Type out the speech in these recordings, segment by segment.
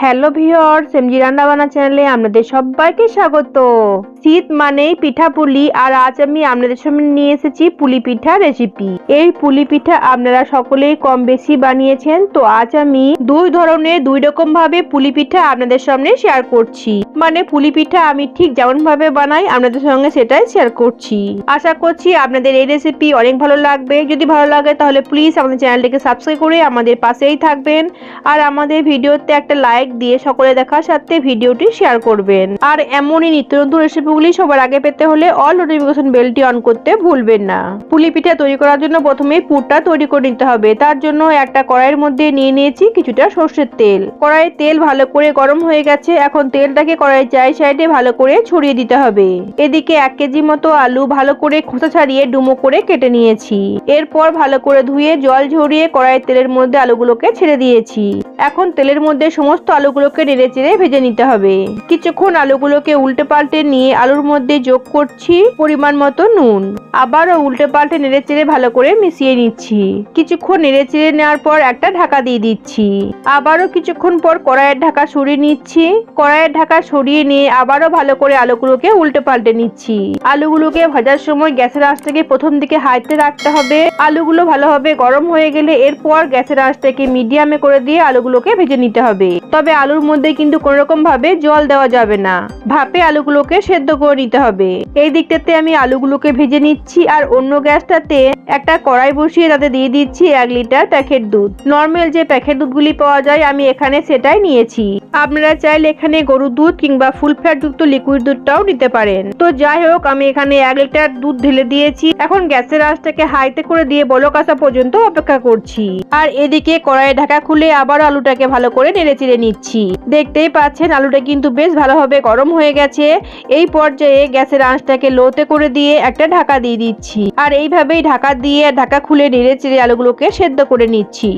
Hello viewers MG রান্নাবান্না চ্যানেলে আপনাদের সবাইকে স্বাগত। শীত মানেই পিঠা পুলি, আর আজ আমি আপনাদের সামনে নিয়ে এসেছি পুলি পিঠা রেসিপি এই পুলি পিঠা আপনারা সকলেই কম বেশি বানিয়েছেন, তো আজ আমি দুই ধরনের, দুই রকম ভাবে পুলি পিঠা আপনাদের সামনে শেয়ার করছি। মানে পুলি পিঠা আমি ঠিক যেমন ভাবে বানাই, আপনাদের সঙ্গে সেটাই শেয়ার করছি। আশা করছি আপনাদের এই রেসিপি অনেক ভালো লাগবে। যদি ভালো লাগে তাহলে প্লিজ আমাদের চ্যানেলটিকে সাবস্ক্রাইব করে আমাদের পাশেই থাকবেন। আর আমাদের ভিডিওতে একটা লাইক দিয়ে সকলে দেখার সাথে ভিডিওটি শেয়ার করবেন। আর এমনই নিত্য নতুন রেসিপিগুলি সবার আগে পেতে হলে অল নোটিফিকেশন বেলটি অন করতে ভুলবেন না। পুলি পিঠা তৈরি করার জন্য প্রথমে পুরটা তৈরি করে নিতে হবে। তার জন্য একটা কড়াইয়ের মধ্যে নিয়ে নিয়েছি কিছুটা সর্ষের তেল। কড়াইয়ের তেল ভালো করে গরম হয়ে গেছে। এখন তেলটাকে কড়াইয়ের চাই সাইডে ভালো করে ছড়িয়ে দিতে হবে। এদিকে এক কেজি মতো আলু ভালো করে খোসা ছাড়িয়ে ডুমো করে কেটে নিয়েছি। এরপর ভালো করে ধুয়ে জল ঝরিয়ে কড়াইয়ের তেলের মধ্যে আলুগুলোকে ছেড়ে দিয়েছি। এখন তেলের মধ্যে সমস্ত আলুগুলোকে নেড়ে চেড়ে ভেজে নিতে হবে। কিছুক্ষণ আলুগুলোকে উল্টে পাল্টে নিয়ে আলুর মধ্যে যোগ করছি পরিমাণ মতো নুন। আবারও উল্টে পাল্টে নেড়ে চেড়ে ভালো করে মিশিয়ে নিচ্ছি। কিছুক্ষণ নেড়ে চেড়ে নেওয়ার পর একটা ঢাকা দিয়ে দিচ্ছি। আবারও কিছুক্ষণ পর কড়াইয়ের ঢাকা সরিয়ে নিচ্ছি। কড়াইয়ের ঢাকা সরিয়ে নিয়ে আবারও ভালো করে আলুগুলোকে উল্টে পাল্টে নিচ্ছি। আলুগুলোকে ভাজার সময় গ্যাসের আঁচটাকে প্রথম দিকে হাইতে রাখতে হবে। আলুগুলো ভালোভাবে গরম হয়ে গেলে এরপর গ্যাসের আঁচটাকে মিডিয়ামে করে দিয়ে আলুগুলোকে ভেজে নিতে হবে। তবে আলুর মধ্যে কিন্তু কোনো রকম ভাবে জল দেওয়া যাবে না। ভাপে আলুগুলোকে সেদ্ধ করে নিতে হবে। এই দিকটাতে আমি আলুগুলোকে ভেজে নিচ্ছি আর অন্য গ্যাসটাতে একটা কড়াই বসিয়ে তাতে দিয়ে দিচ্ছি এক লিটার প্যাকেট দুধ। নর্মাল যে প্যাকেট দুধগুলি পাওয়া যায় আমি এখানে সেটাই নিয়েছি। আপনারা চাইলে এখানে গরুর দুধ কিংবা ফুল ফ্যাট যুক্ত লিকুইড দুধটাও নিতে পারেন। তো যাই হোক, আমি এখানে এক লিটার দুধ ঢেলে দিয়েছি। এখন গ্যাসের আঁচটাকে হাইতে করে দিয়ে বলক আসা পর্যন্ত অপেক্ষা করছি। আর এদিকে কড়াইয়ে ঢাকা খুলে আবার আলুটাকে ভালো করে নেড়ে চিড়ে নিচ্ছি। দেখতেই পাচ্ছেন, আলুটা কিন্তু বেশ ভালোভাবে গরম হয়ে গেছে। এই পর্যায়ে গ্যাসের আঁচটাকে লোতে করে দিয়ে একটা ঢাকা দিয়ে দিচ্ছি। আর এইভাবেই ঢাকা দিয়ে ঢাকা খুলে নেড়ে চিড়ে আলুগুলোকে সেদ্ধ করে নিচ্ছি।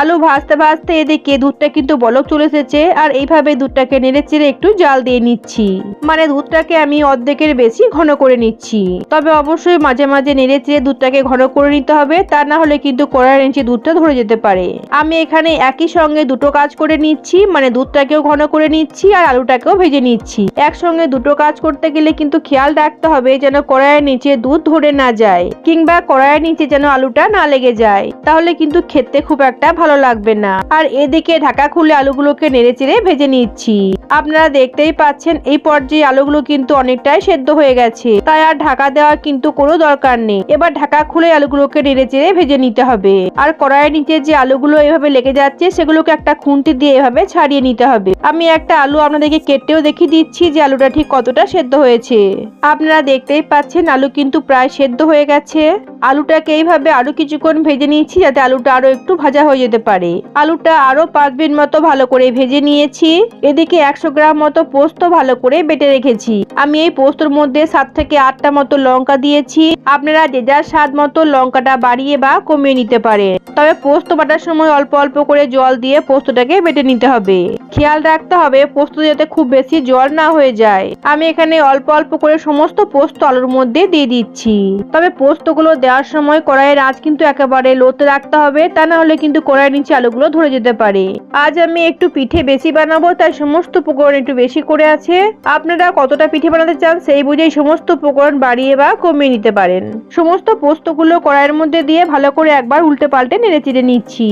আলু ভাজতে ভাজতে এদিকে দুধটা কিন্তু বলক চলে এসেছে। আর এইভাবে দুধটাকে নেড়ে চিড়ে একটু জাল দিয়ে নিচ্ছি। মানে দুধটাকে আমি অর্ধেকের বেশি ঘন করে নিচ্ছি। তবে অবশ্যই মাঝে মাঝে নেড়ে চিড়ে দুধটাকে ঘন করে নিতে হবে, তা না হলে কিন্তু কড়াই ইঞ্চি দুধটা ধরে যেতে পারে। আমি এখানে একই সঙ্গে দুটো কাজ করে নিচ্ছি মানে দুধটাকেও ঘন করে নিচ্ছি আর আলুটাকেও ভেজে নিচ্ছি। একসঙ্গে দুটো কাজ করতে গেলে কিন্তু খেয়াল রাখতে হবে যেন কড়াইয়ের নিচে দুধ ধরে না যায়, কিংবা কড়াইয়ের নিচে যেন আলুটা না লেগে যায়। তাহলে কিন্তু খেতে খুব একটা ভালো লাগবে না। আর এদিকে ঢাকা খুলে আলুগুলোকে নেড়ে চেড়ে ভেজে নিচ্ছি। আপনারা দেখতেই পাচ্ছেন, এই পর্যায়ে আলুগুলো কিন্তু অনেকটাই সেদ্ধ হয়ে গেছে। তাই আর ঢাকা দেওয়ার কিন্তু কোনো দরকার নেই। এবার ঢাকা খুলে আলুগুলোকে নেড়ে চেড়ে ভেজে নিতে হবে। আর কড়াইয়ের নিচে যে আলুগুলো এভাবে লেগে যাচ্ছে, সেগুলোকে একটা খুন্তি দিয়ে এভাবে ছাড়িয়ে নিতে হবে। আমি একটা আলু আপনাদেরকে কেটেও দেখিয়ে দিচ্ছি যে আলুটা ঠিক কতটা সেদ্ধ হয়েছে। আপনারা দেখতেই পাচ্ছেন আলু কিন্তু প্রায় সেদ্ধ হয়ে গেছে। আলুটাকে এইভাবে আরও কিছুক্ষণ ভেজে নিয়েছি যাতে আলুটা আরও একটু ভাজা হয়ে যেতে পারে। আলুটা আরও পাঁচ মিনিট মতো ভালো করে ভেজে নিয়েছি। এদিকে একশো গ্রাম মতো পোস্ত ভালো করে বেটে রেখেছি। আমি এই পোস্তর মধ্যে সাত থেকে আটটা মতো লঙ্কা দিয়েছি। আপনারা যে যার স্বাদ মতো লঙ্কাটা বাড়িয়ে বা কমিয়ে নিতে পারেন। তবে পোস্ত বাটার সময় অল্প অল্প করে জল দিয়ে পোস্তটাকে বেটে নিতে হবে। খেয়াল রাখতে হবে পোস্ত যাতে খুব বেশি জল না হয়ে যায়। আমি এখানে অল্প অল্প করে সমস্ত পোস্ত আলুর মধ্যে দিয়ে দিচ্ছি। তবে পোস্তগুলো দেওয়ার সময় কড়াইয়ের আঁচ কিন্তু একেবারে লোতে রাখতে হবে, তা না হলে কিন্তু কড়াইয়ের নিচে আলুগুলো ধরে যেতে পারে। আজ আমি একটু পিঠে বেশি বানাবো, তাই সমস্ত উপকরণ একটু বেশি করে আছে। আপনারা কতটা পিঠে বানাতে চান সেই বুঝেই সমস্ত উপকরণ বাড়িয়ে বা কমিয়ে নিতে পারেন। সমস্ত পোস্তগুলো কড়াইয়ের মধ্যে দিয়ে ভালো করে একবার উল্টে পাল্টে নেড়ে চিড়ে নিচ্ছি।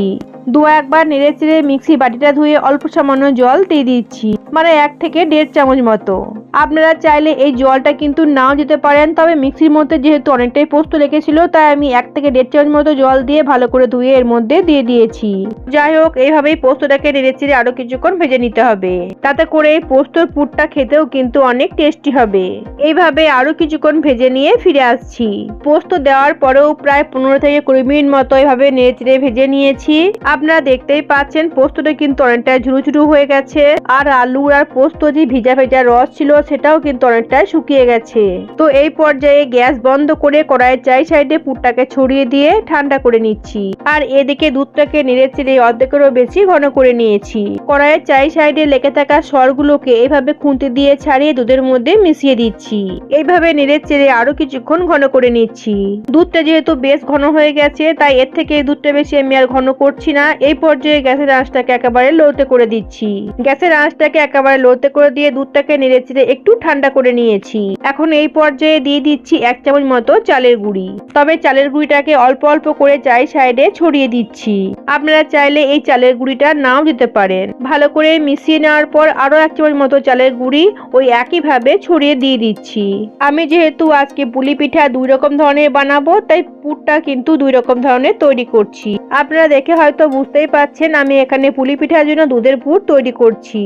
দু একবার নেড়ে চিড়ে মিক্সি বাটিটা ধুয়ে অল্প সামান্য জল দিয়ে দিচ্ছি মানে এক থেকে দেড় চামচ মতো। আপনারা চাইলে এই জলটা কিন্তু নাও দিতে পারেন, তবে মিক্সির মধ্যে যেহেতু অনেকটাই পোস্ত লেগেছিল, তাই আমি এক থেকে দেড় চামচ মতো জল দিয়ে ভালো করে ধুয়ে এর মধ্যে দিয়ে দিয়েছি। যাই হোক, এইভাবেই পোস্তটাকে নেড়ে চিড়ে আরও কিছুক্ষণ ভেজে নিতে হবে। তাতে করে এই পোস্তর পুরটা খেতেও কিন্তু অনেক টেস্টি হবে। এইভাবে আরও কিছুক্ষণ ভেজে নিয়ে ফিরে আসছি। পোস্ত দেওয়ার পরেও প্রায় পনেরো থেকে কুড়ি মিনিট মতো এইভাবে নেড়ে চিড়ে ভেজে নিয়েছি। আপনারা দেখতেই পাচ্ছেন, পোস্তটা কিন্তু অনেকটা ঝুরু ঝুরু হয়ে গেছে। আর আলু আর পোস্ত যে ভিজা ভেজা রস ছিল, সেটাও কিন্তু অনেকটা শুকিয়ে গেছে। তো এই পর্যায়ে গ্যাস বন্ধ করে কড়াইয়ের চাই সাইডে পুরটাকে ছড়িয়ে দিয়ে ঠান্ডা করে নিচ্ছি। আর এদিকে দুধটাকে নেড়ে চেড়ে অর্ধেকেরও বেশি ঘন করে নিয়েছি। কড়াইয়ের চাই সাইডে লেগে থাকা সরগুলোকে এভাবে খুন্তি দিয়ে ছাড়িয়ে দুধের মধ্যে মিশিয়ে দিচ্ছি। এইভাবে নেড়ে চেড়ে আরও কিছুক্ষণ ঘন করে নিচ্ছি। দুধটা যেহেতু বেশ ঘন হয়ে গেছে, তাই এর থেকে দুধটা বেশি আমি আর ঘন করছি না। না, এই পর্যায়ে গ্যাসের আঁচটাকে একেবারে লোতে করে দিচ্ছি। গ্যাসের আঁচটাকে একেবারে লোতে করে দিয়ে দুধটাকে নেড়ে চেড়ে একটু ঠান্ডা করে নিয়েছি। এখন এই পর্যায়ে দিয়ে দিচ্ছি এক চামচ মতো চালের গুঁড়ি। তবে চালের গুঁড়িটাকে অল্প অল্প করে চাই সাইডে ছড়িয়ে দিচ্ছি। আপনারা চাইলে এই চালের গুঁড়িটা নাও দিতে পারেন। ভালো করে মিশিয়ে নেওয়ার পর আরও এক চামচ মতো চালের গুঁড়ি ওই একইভাবে ছড়িয়ে দিয়ে দিচ্ছি। আমি যেহেতু আজকে পুলি পিঠা দুই রকম ধরনের বানাবো, তাই পুরটা কিন্তু দুই রকম ধরনের তৈরি করছি। আপনারা দেখে হয়তো বুঝতেই পাচ্ছেন আমি এখানে পুলি পিঠার জন্য দুধের পুর তৈরি করছি।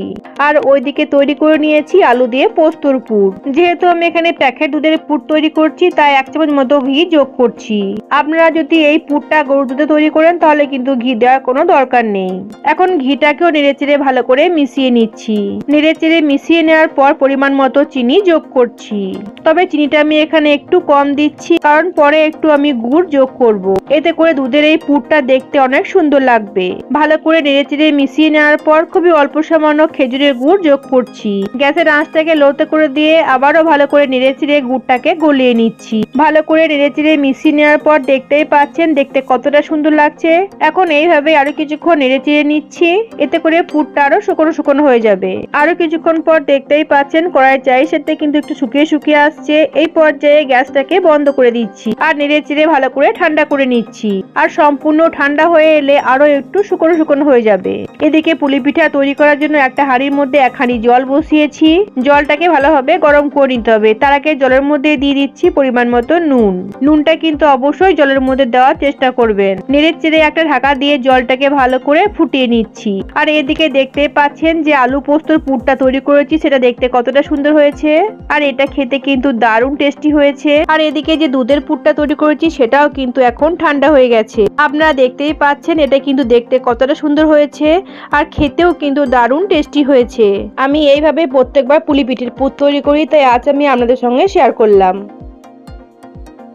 আর ওইদিকে তৈরি করে নিয়েছি আলু দিয়ে পোস্তর পুর। যেহেতু আমি এখানে প্যাকেট দুধের পুর তৈরি করছি, তাই এক চামচ মতো ঘি যোগ করছি। আপনারা যদি এই পুরটা গরুর দুধে তৈরি করেন, তাহলে কিন্তু ঘি দেওয়ার কোনো দরকার নেই। এখন ঘিটাকেও নেড়েচেড়ে ভালো করে মিশিয়ে নিচ্ছি। নেড়েচেড়ে মিশিয়ে নেওয়ার পর পরিমাণ মতো চিনি যোগ করছি। তবে চিনিটা আমি এখানে একটু কম দিচ্ছি, কারণ পরে একটু আমি গুড় যোগ করব। এতে করে দুধের এই পুরটা দেখতে অনেক সুন্দর লাগবে। ভালো করে নেড়েচেড়ে মিশিয়ে নেওয়ার পর খুবই অল্প সামান্য খেজুরের গুড় যোগ করছি। গ্যাসের আঁচটাকে লোতে করে দিয়ে আবারও ভালো করে নেড়েচেড়ে গুড়টাকে গলিয়ে নিচ্ছি। ভালো করে নেড়েচেড়ে মিশিয়ে নেওয়ার পর দেখতেই পাচ্ছেন, দেখতে কতটা সুন্দর লাগছে। এখন এইভাবে আরও কিছুক্ষণ নেড়েচেড়ে নিচ্ছি, এতে করে পুরটা আরও শুকনো শুকনো হয়ে যাবে। আরও কিছুক্ষণ পর দেখতেই পাচ্ছেন কড়াই চাই সেটা কিন্তু একটু শুকিয়ে শুকিয়ে আসছে। এই পর্যায়ে গ্যাসটাকে বন্ধ করে দিচ্ছি আর নেড়ে চেড়ে ভালো করে ঠান্ডা করে নিচ্ছি। আর সম্পূর্ণ ঠান্ডা হয়ে এলে আরও একটু শুকনো শুকনো হয়ে যাবে। এদিকে পুলি পিঠা তৈরি করার জন্য একটা হাঁড়ির মধ্যে এক হাঁড়ি জল বসিয়েছি। জলটাকে ভালোভাবে গরম করে নিতে হবে। তার আগে জলের মধ্যে দিয়ে দিচ্ছি পরিমাণ মতো নুন। নুনটা কিন্তু অবশ্যই জলের মধ্যে দেওয়ার চেষ্টা করবেন। নেড়ে চেড়ে একটা ঢাকা দিয়ে জলটাকে ভালো করে ফুটিয়ে নিচ্ছি। আর এদিকে দেখতে পাচ্ছেন যে আলু পোস্তর পুরটা তৈরি করেছি, সেটা দেখতে কতটা সুন্দর হয়েছে। আর এটা খেতে কিন্তু দারুণ টেস্টি হয়েছে। আর এদিকে যে দুধের পুরটা তৈরি করেছি, সেটাও কিন্তু এখন ঠান্ডা হয়ে গেছে। আপনারা দেখতেই পাচ্ছেন, এটা কিন্তু দেখতে কতটা সুন্দর হয়েছে আর খেতেও কিন্তু দারুণ টেস্টি হয়েছে। আমি এইভাবে প্রত্যেকবার পুলি পিঠের পুত তৈরি করি, তাই আজ আমি আপনাদের সঙ্গে শেয়ার করলাম।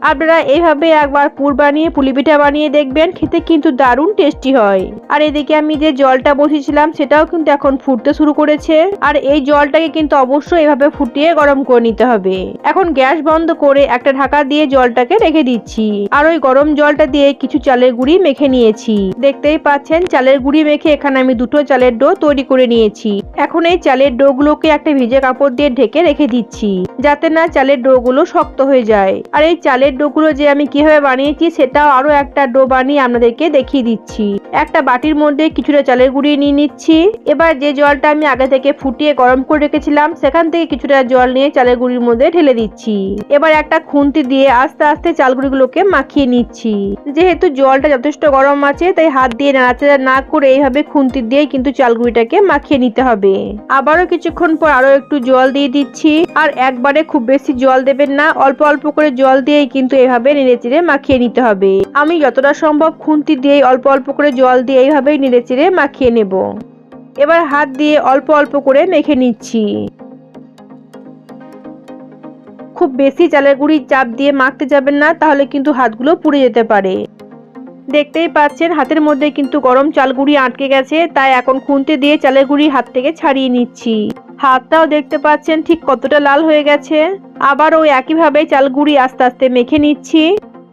আপনারা এইভাবে একবার পুর বানিয়ে পুলি পিঠা বানিয়ে দেখবেন, খেতে কিন্তু দারুণ টেস্টি হয়। আর এদিকে আমি যে জলটা বসিয়েছিলাম, সেটাও কিন্তু এখন ফুটতে শুরু করেছে। আর এই জলটাকে কিন্তু অবশ্যই এভাবে ফুটিয়ে গরম করে নিতে হবে। এখন গ্যাস বন্ধ করে একটা ঢাকা দিয়ে জলটাকে রেখে দিচ্ছি। আর ওই গরম জলটা দিয়ে কিছু চালের গুঁড়ি মেখে নিয়েছি। দেখতেই পাচ্ছেন, চালের গুঁড়ি মেখে এখানে আমি দুটো চালের ডো তৈরি করে নিয়েছি। এখন এই চালের ডো গুলোকে একটা ভিজে কাপড় দিয়ে ঢেকে রেখে দিচ্ছি, যাতে না চালের ডো গুলো শক্ত হয়ে যায়। আর এই চালের ডোগুলো যে আমি কীভাবে বানিয়েছি সেটাও আরও একটা ডো বানিয়ে আপনাদেরকে দেখিয়ে দিচ্ছি। একটা বাটির মধ্যে কিছুটা চালের গুঁড়ি নিয়ে নিচ্ছি। এবার যে জলটা আমি আগে থেকে ফুটিয়ে গরম করে রেখেছিলাম, সেখান থেকে কিছুটা জল নিয়ে চালের গুঁড়ির মধ্যে ঢেলে দিচ্ছি। এবার একটা খুন্তি দিয়ে আস্তে আস্তে চালগুড়িগুলোকে মাখিয়ে নিচ্ছি। যেহেতু জলটা যথেষ্ট গরম আছে, তাই হাত দিয়ে নাড়াচাড়া না করে এইভাবে খুন্তি দিয়ে কিন্তু চালগুড়িটাকে মাখিয়ে নিতে হবে। আবারও কিছুক্ষণ পর আরও একটু জল দিয়ে দিচ্ছি। আর একবারে খুব বেশি জল দেবেন না, অল্প অল্প করে জল দিয়েই কিন্তু এভাবে নেড়ে মাখিয়ে নিতে হবে। আমি যতটা সম্ভব খুন্তি দিয়ে অল্প অল্প করে জল দিয়ে এইভাবেই নেড়ে মাখিয়ে নেব। এবার হাত দিয়ে অল্প অল্প করে মেখে নিচ্ছি। খুব বেশি চালের গুঁড়ি চাপ দিয়ে মাখতে যাবেন না, তাহলে কিন্তু হাতগুলো পুড়ে যেতে পারে। দেখতেই পাচ্ছেন, হাতের মধ্যে কিন্তু গরম চাল গুঁড়ি আটকে গেছে, তাই এখন খুন্তি দিয়ে চালের গুঁড়ি হাত থেকে ছাড়িয়ে নিচ্ছি। হাতটাও দেখতে পাচ্ছেন ঠিক কতটা লাল হয়ে গেছে। আবার ওই একইভাবে চাল গুঁড়ি আস্তে আস্তে মেখে নিচ্ছি।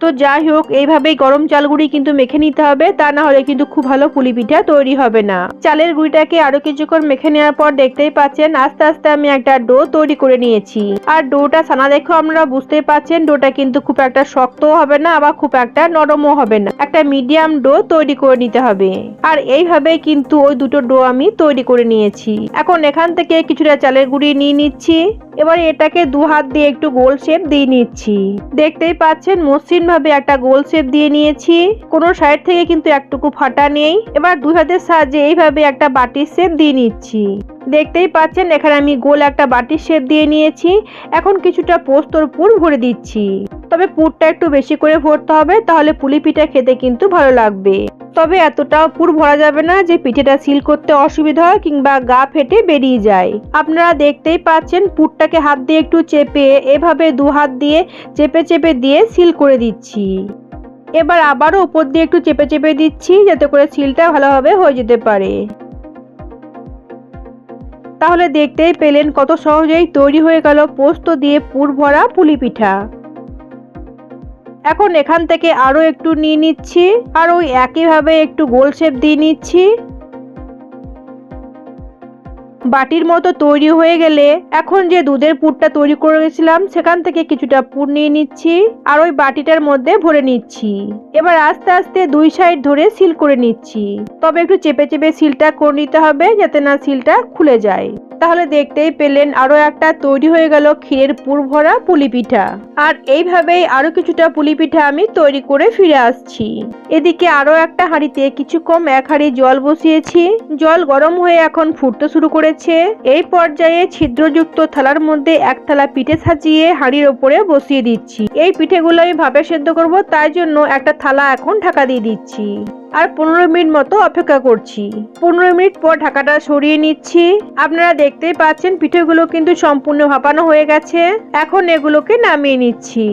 তো যাই হোক, এইভাবেই গরম চাল গুঁড়ি কিন্তু মেখে নিতে হবে। তা না হলে কিন্তু খুব ভালো পুলি পিঠা তৈরি হবে না। চালের গুঁড়িটাকে আরও কিছুক্ষণ মেখে নেওয়ার পর দেখতেই পাচ্ছেন, আস্তে আস্তে আমি একটা ডো তৈরি করে নিয়েছি। আর ডোটা ছানা দেখো আমরা বুঝতেই পাচ্ছেন, ডোটা কিন্তু খুব একটা শক্তও হবে না, আবার খুব একটা নরমও হবে না। একটা মিডিয়াম ডো তৈরি করে নিতে হবে। আর এইভাবে কিন্তু ওই দুটো ডো আমি তৈরি করে নিয়েছি। এখন এখান থেকে কিছুটা চালের গুঁড়ি নিয়ে নিচ্ছি। এবার এটাকে দু হাত দিয়ে একটু গোল শেপ দিয়ে নিচ্ছি। দেখতেই পাচ্ছেন, মসৃণ ভাবে একটা গোল শেপ দিয়ে নিয়েছি। কোনো সাইড থেকে কিন্তু একটুকু ফাটা নেই। এবার দুই হাতের সাহায্যে এইভাবে একটা বাটির শেপ দিয়ে নিচ্ছি। দেখতেই পাচ্ছেন, এখানে আমি গোল একটা বাটির শেপ দিয়ে নিয়েছি। এখন কিছুটা পোস্তর পুর ভরে দিচ্ছি। তবে পুরটা একটু বেশি করে ভরতে হবে, তাহলে পুলি পিঠা খেতে কিন্তু ভালো লাগবে। তবে এতটাও পুর ভরা যাবে না যে পিঠেটা সিল করতে অসুবিধা হয় কিংবা গা ফেটে বেরিয়ে যায়। আপনারা দেখতেই পাচ্ছেন, পুরটাকে হাত দিয়ে একটু চেপে, এভাবে দু হাত দিয়ে চেপে চেপে দিয়ে সিল করে দিচ্ছি। এবার আবারও উপর দিয়ে একটু চেপে চেপে দিচ্ছি, যাতে করে সিলটা ভালোভাবে হয়ে যেতে পারে। তাহলে দেখতেই পেলেন কত সহজেই তৈরি হয়ে গেল পোস্ত দিয়ে পুর ভরা পুলি পিঠা এখন এখান থেকে আরও একটু নিয়ে নিচ্ছি, আর ওই একইভাবে একটু গোল শেপ দিয়ে নিচ্ছি। বাটির মতো তৈরি হয়ে গেলে এখন যে দুধের পুরটা তৈরি করে গেছিলাম সেখান থেকে কিছুটা পুর নিয়ে নিচ্ছি আর ওই বাটিটার মধ্যে ভরে নিচ্ছি। এবার আস্তে আস্তে দুই সাইড ধরে সিল করে নিচ্ছি। তবে একটু চেপে চেপে সিলটা করে নিতে হবে যাতে না সিলটা খুলে যায়। তাহলে দেখতেই পেলেন আরও একটা তৈরি হয়ে গেল ক্ষীরের পুর ভরা পুলি পিঠা আর এইভাবেই আরও কিছুটা পুলি পিঠা আমি তৈরি করে ফিরে আসছি। এদিকে আরও একটা হাঁড়িতে কিছু কম এক হাঁড়ি জল বসিয়েছি। জল গরম হয়ে এখন ফুটতে শুরু করেছে। এই পর্যায়ে ছিদ্রযুক্ত থালার মধ্যে এক থালা পিঠে সাজিয়ে হাঁড়ির ওপরে বসিয়ে দিচ্ছি। এই পিঠেগুলো আমি ভাপে সেদ্ধ করব, তাই জন্য একটা থালা এখন ঢাকা দিয়ে দিচ্ছি। আর পনেরো মিনিট মতো অপেক্ষা করছি। পনেরো মিনিট পর ঢাকাটা সরিয়ে নিচ্ছি। আপনারা দেখতেই পাচ্ছেন পিঠেগুলো কিন্তু সম্পূর্ণ ভাপানো হয়ে গেছে। এখন এগুলোকে নামিয়ে নিচ্ছি।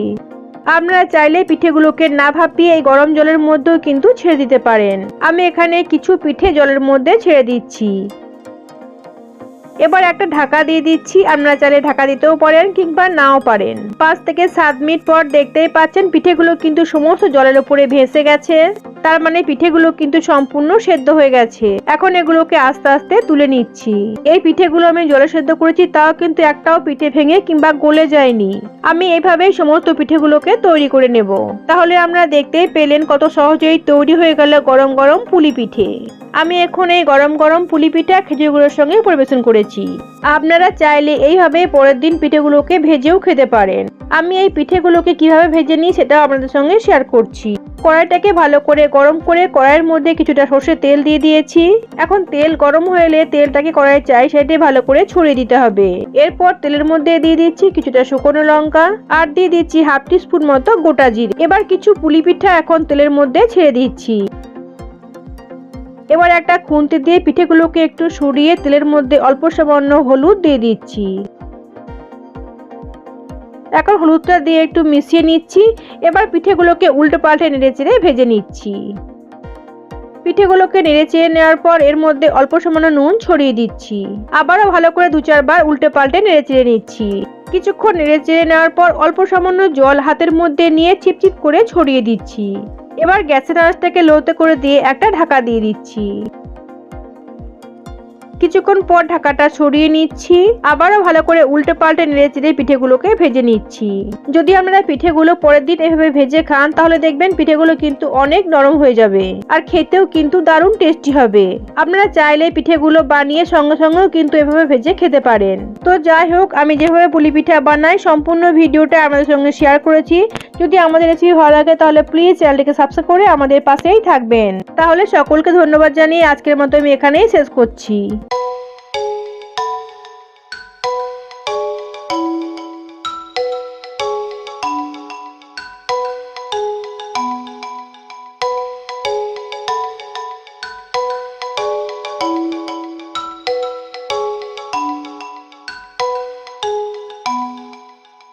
আপনারা চাইলে পিঠেগুলোকে না ভাপিয়ে এই গরম জলের মধ্যেও কিন্তু ছেড়ে দিতে পারেন। আমি এখানে কিছু পিঠে জলের মধ্যে ছেড়ে দিচ্ছি। এবার একটা ঢাকা দিয়ে দিচ্ছি। আপনারা চাইলে ঢাকা দিতেও পারেন কিংবা নাও পারেন। পাঁচ থেকে সাত মিনিট পর দেখতেই পাচ্ছেন পিঠেগুলো কিন্তু সমস্ত জলের উপরে ভেসে গেছে। তার মানে পিঠেগুলো কিন্তু সম্পূর্ণ সেদ্ধ হয়ে গেছে। এখন এগুলোকে আস্তে আস্তে তুলে নিচ্ছি। এই পিঠেগুলো আমি জলে সেদ্ধ করেছি, তাও কিন্তু একটাও পিঠে ভেঙে কিংবা গলে যায়নি। আমি এইভাবেই সমস্ত পিঠেগুলোকে তৈরি করে নেব। তাহলে আমরা দেখতেই পেলেন কত সহজেই তৈরি হয়ে গেল গরম গরম পুলি পিঠে। আমি এখন এই গরম গরম পুলি পিঠা খেজুরগুলোর সঙ্গে পরিবেশন করেছি। আপনারা চাইলে এইভাবে পরের দিন পিঠেগুলোকে ভেজেও খেতে পারেন। আমি এই পিঠেগুলোকে কীভাবে ভেজে নিই সেটাও আপনাদের সঙ্গে শেয়ার করছি। কড়াইটাকে ভালো করে গরম করে কড়াইয়ের মধ্যে কিছুটা সর্ষে তেল দিয়ে দিয়েছি। এখন তেল গরম হয়ে এলে তেলটাকে কড়াই চাই সাইডে ভালো করে ছড়িয়ে দিতে হবে। এরপর তেলের মধ্যে দিয়ে দিচ্ছি কিছুটা শুকনো লঙ্কা আর দিয়ে দিচ্ছি হাফ টি স্পুন মতো গোটা জিরে। এবার কিছু পুলি পিঠা এখন তেলের মধ্যে ছেড়ে দিচ্ছি। এবার একটা খুন্তি দিয়ে পিঠেগুলোকে একটু সরিয়ে তেলের মধ্যে অল্প সামান্য হলুদ দিয়ে দিচ্ছি। এখন হলুদটা দিয়ে একটু মিশিয়ে নিচ্ছি। এবার পিঠেগুলোকে উল্টো পাল্টে নেড়ে চেড়ে ভেজে নিচ্ছি। পিঠেগুলোকে নেড়ে চেড়ে নেওয়ার পর এর মধ্যে অল্প সামান্য নুন ছড়িয়ে দিচ্ছি। আবারও ভালো করে দু চারবার উল্টে পাল্টে নেড়ে চেড়ে নিচ্ছি। কিছুক্ষণ নেড়ে চেড়ে নেওয়ার পর অল্প সামান্য জল হাতের মধ্যে নিয়ে চিপচিপ করে ছড়িয়ে দিচ্ছি। এবার গ্যাসের আঁচটাকে লোতে করে দিয়ে একটা ঢাকা দিয়ে দিচ্ছি। কিছুক্ষণ পর ঢাকাটা সরিয়ে নিচ্ছি। আবারও ভালো করে উল্টে পাল্টে নেড়ে চেড়ে পিঠেগুলোকে ভেজে নিচ্ছি। যদি আপনারা পিঠেগুলো পরের দিন এভাবে ভেজে খান, তাহলে দেখবেন পিঠেগুলো কিন্তু অনেক নরম হয়ে যাবে। আর খেতেও কিন্তু দারুণ টেস্টি হবে। আপনারা চাইলে পিঠেগুলো বানিয়ে সঙ্গে সঙ্গেও কিন্তু এভাবে ভেজে খেতে পারেন। তো যাই হোক, আমি যেভাবে পুলি পিঠা বানাই, সম্পূর্ণ ভিডিওটা আমাদের সঙ্গে শেয়ার করেছি। যদি আমাদের রেসিপি ভালো লাগে, তাহলে প্লিজ চ্যানেলটিকে সাবস্ক্রাইব করে আমাদের পাশেই থাকবেন। তাহলে সকলকে ধন্যবাদ জানিয়ে আজকের মতো আমি এখানেই শেষ করছি।